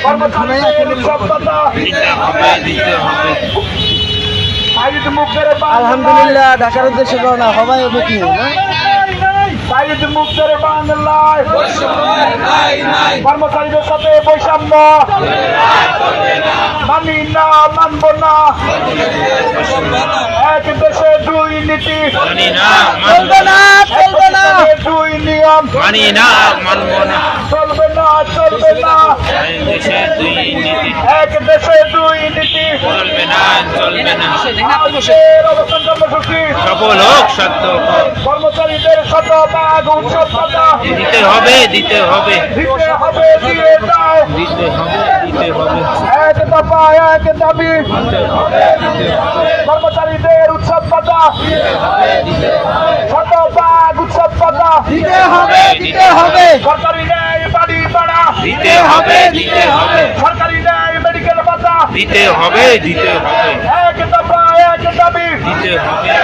কর্মচারীদের উৎসব বাংলায় আলহামদুলিল্লাহ ঢাকার উদ্দেশ্যে রওনা হবাই হবে কি বাংলায় কর্মচারীদের সাথে বৈষম্য। মানি না মানব না। এক দেশে দুই নীতি। না চলবে না চলবে না দেশে দুই নিয়ম মানি না মানব না। চলবে না চলবে না। দেশে দুই নীতি। এক দেশে দুই নীতি। চলবে না চলবে না। অবস্থান কর্মসূচি সফল হোক সত্য হোক। কর্মচারীদের শতভাগ উৎসব দিতে হবে দিতে হবে। দিতে হবে দিয়ে দাও। দিতে হবে দিতে হবে। এক দফা এক দাবি। কর্মচারীদের উৎসব ভাতা শতভাগ উৎসব ভাতা দিতে হবে দিতে হবে সরকারি ন্যায় বাড়ি ভাড়া দিতে হবে দিতে হবে। সরকারি ন্যায় মেডিকেল ভাতা। দিতে হবে দিতে হবে। এক দাবি। দিতে হবে।